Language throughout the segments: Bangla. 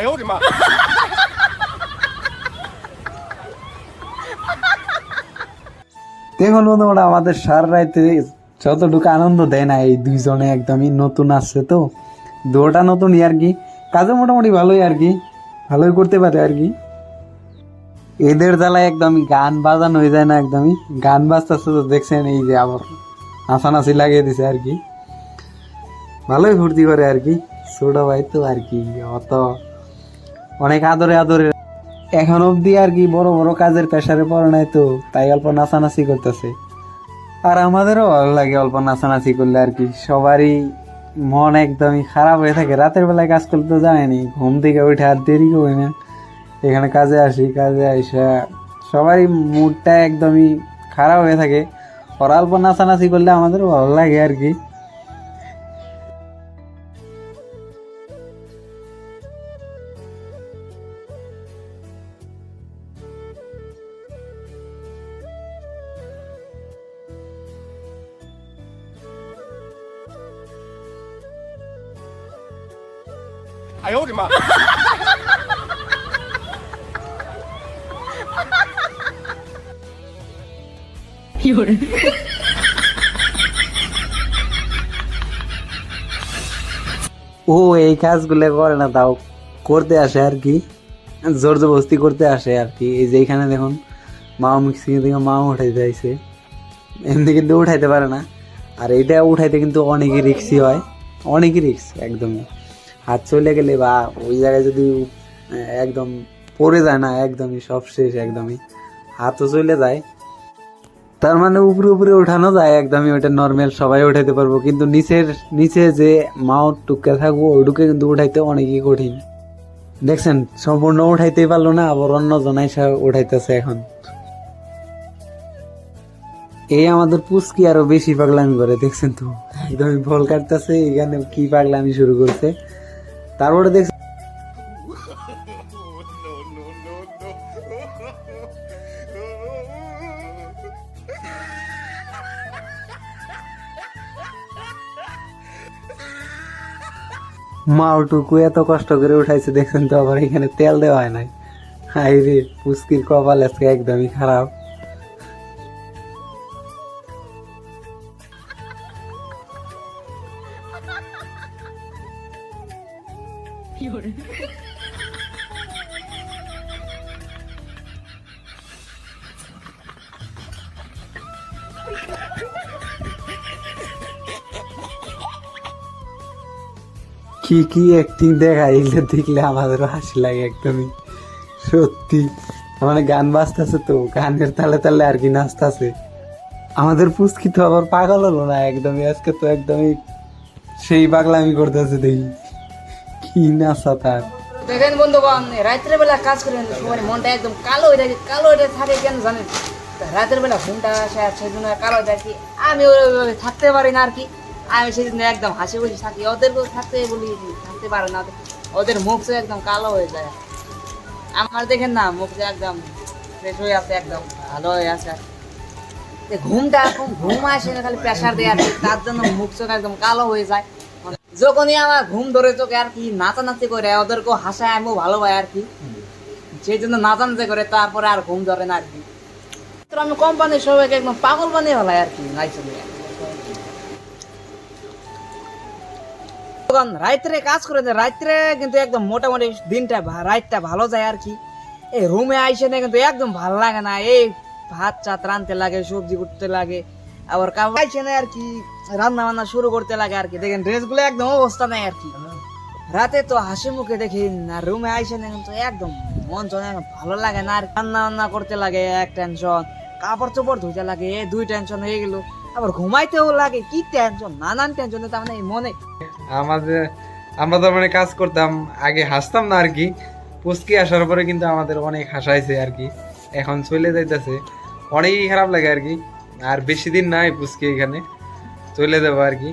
哎呦我的妈！ দেখুন বন্ধুরা আমাদের সার রাইতে যতটুকু আনন্দ দেয় না এই দুইজনে একদমই নতুন আসছে তো দুটা নতুনই আর কি কাজে মোটামুটি ভালোই আর কি ভালোই করতে পারে আর কি এদের জ্বালায় একদমই গান বাজানো হয়ে যায় না একদমই গান বাজতেছে তো দেখছেন এই যে আবার নাচানাচি লাগিয়ে দিছে আর কি ভালোই ফুর্তি করে আর কি ছোট ভাই তো আর কি অত অনেক আদরে আদরে। এখন অবধি আর কি বড় বড় কাজের প্রেসারে পড়ে নাই তো, তাই অল্প নাচানাচি করতেছে। আর আমাদেরও ভালো লাগে অল্প নাচানাচি করলে আর কি, সবারই মন একদমই খারাপ হয়ে থাকে। রাতের বেলায় কাজ করতে তো জানেনি ঘুম থেকে উঠে আর দেরি করি না। এখানে কাজে আসি, কাজে আইসা সবারই মুডটা একদমই খারাপ হয়ে থাকে। ওরা অল্প নাচানাচি করলে আমাদেরও ভালো লাগে আর কি “哎呦我的妈！” ও এই কাজগুলো করে না তাও করতে আসে আর কি জোর জবস্তি করতে আসে আর কি এই যে এখানে দেখুন মাও মিক্সিং থেকে মাও উঠাইতে আইছে এমনি কিন্তু উঠাইতে পারে না আর এটা উঠাইতে কিন্তু অনেকই রিক্সি হয় অনেকই রিক্স একদমই হাত চলে গেলে বা ওই জায়গায় যদি একদম পড়ে যায় না, একদমই সব শেষ একদমই, হাতও চলে যায়। তার মানে উপরে উপরে উঠানো যায় একদমই, ওটা নর্মাল সবাই উঠাইতে পারব, কিন্তু নিচের, নিচে যে মাউট টুকে থাকব, ওইটুকে কিন্তু উঠাইতে অনেকই কঠিন। দেখছেন, সম্পূর্ণ উঠাইতেই পারল না, আবার অন্য জন এসে উঠাইতেছে এখন। এই আমাদের পুচকি আরও বেশি পাগলামি করে, দেখছেন তো? একদমই বল কাটতেছে, এখানে কি পাগলামি শুরু করছে? তারপরে দেখছেন মাওটুকু এত কষ্ট করে উঠাইছে, দেখছেন তো আবার এখানে তেল দেওয়া হয় নাই। হাই রে, পুস্কির কপাল আজকে একদমই খারাপ। কি কি অ্যাক্টিং দেখা এগুলো দেখলে আমাদেরও হাসি লাগে একদমই। সত্যি। মানে গান বাজতেছে তো, গানের তালে তালে আর কি নাচতেছে। আমাদের পুচকি তো আবার পাগল হলো না একদমই। আজকে তো একদমই সেই পাগলামি করতেছে দেখি। কি নাচা তার দেখেন বন্ধুগণ, রাত্রে বেলা কাজ করেন সবার মনটা একদম কালো হয়ে থাকে কালো হয়ে থাকে কেন জানেন? রাতের বেলা ঘুমটা আসে আর সেই জন্য কালো হয়ে থাকে আমি ওইভাবে থাকতে পারি না আর কি। আমি জন্য একদম হাসি খুশি থাকি, ওদেরকেও থাকতে বলি, থাকতে পারে না। ওদের মুখ একদম কালো হয়ে যায়। আমার দেখেন না, মুখ একদম ফ্রেশ হয়ে আছে, একদম ভালো হয়ে আছে। আর। ঘুমটা এখন ঘুম আসে না, খালি প্রেশার দেয় আর তার জন্য মুখ একদম কালো হয়ে যায়। যখনই আমার ঘুম ধরে চোখে আর কি নাচানাচি করে, ওদেরকেও হাসায়, আমিও ভালো পাই আর কি। সেই জন্য নাচানাচি করে, তারপরে আর ঘুম ধরে না আর কি। আমি কোম্পানির সবাইকে একদম পাগল বানিয়ে ফেলাই আর কি নাইছে রাত্রে কাজ করে দেয় রাত্রে কিন্তু একদম মোটামুটি দিনটা রাতটা ভালো যায় আর কি। এই রুমে আইসে না কিন্তু একদম ভালো লাগে না। এই ভাত চাত রানতে লাগে, সবজি করতে লাগে, আবার কাউ আইসে না আর কি। রান্না বান্না শুরু করতে লাগে আর কি। দেখেন, ড্রেসগুলো একদম অবস্থা নাই আর কি। রাতে তো হাসি মুখে দেখি না রুমে আইসে না তো একদম মন চলে ভালো লাগে না আর রান্না বান্না করতে লাগে, এক টেনশন কাপড় চোপড় ধুতে লাগে, এ দুই টেনশন হয়ে গেল। আবার ঘুমাইতেও লাগে, কি টেনশন নানান টেনশন তার মানে মনে। আমাদের, আমরা তো মানে কাজ করতাম, আগে হাসতাম না আর কি। পুচকি আসার পরে কিন্তু আমাদের অনেক হাসাইছে আর কি। এখন চলে যাইতেছে। অনেকই খারাপ লাগে আর কি। আর বেশি দিন নাই পুচকি এখানে। চলে যাব আর কি।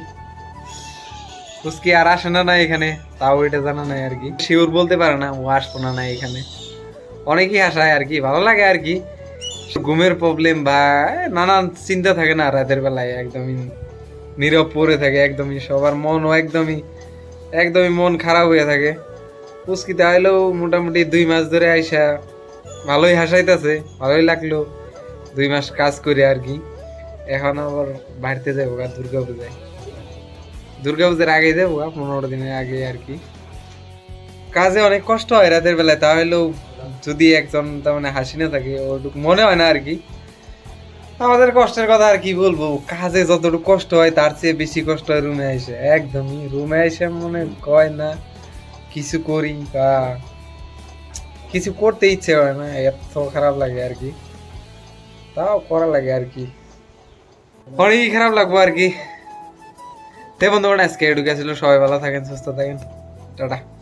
পুচকি আর আসে না না এখানে, তাও এটা জানা নাই আর কি। শিওর বলতে পারে না, ও আসব না না এখানে। অনেকই হাসায় আর কি, ভালো লাগে আর কি। ঘুমের প্রবলেম বা নানান চিন্তা থাকে না রাতের বেলায়, একদমই নীরব পড়ে থাকে, একদমই সবার মনও একদমই একদমই মন খারাপ হয়ে থাকে। উস্কিতে আইলেও মোটামুটি দুই মাস ধরে আইসা ভালোই হাসাইতেছে, ভালোই লাগল। দুই মাস কাজ করে আর কি। এখন আবার বাড়িতে যাব আর দুর্গা পূজায় দুর্গা পূজার আগে যাব পনেরো দিনের আগে আর কি। কাজে অনেক কষ্ট হয় রাতের বেলায় তাহলেও যদি একজন তার মানে হাসি না থাকে, ওটুকু মনে হয় না আর কি। আমাদের কষ্টের কথা আর কি বলব, কাজে যতটুকু কষ্ট হয় তার চেয়ে বেশি কষ্ট হয় রুমে এসে। একদমই, রুমে এসে মনে কয় না, কিছু করি বা কিছু করতে ইচ্ছে হয় না, এত খারাপ লাগে আর কি। তাও করা লাগে আর কি। অনেকই খারাপ লাগবো আর কি। তে বন্ধুগণ, আজকে এটুকু ছিল সবাই ভালো থাকেন, সুস্থ থাকেন। টাটা।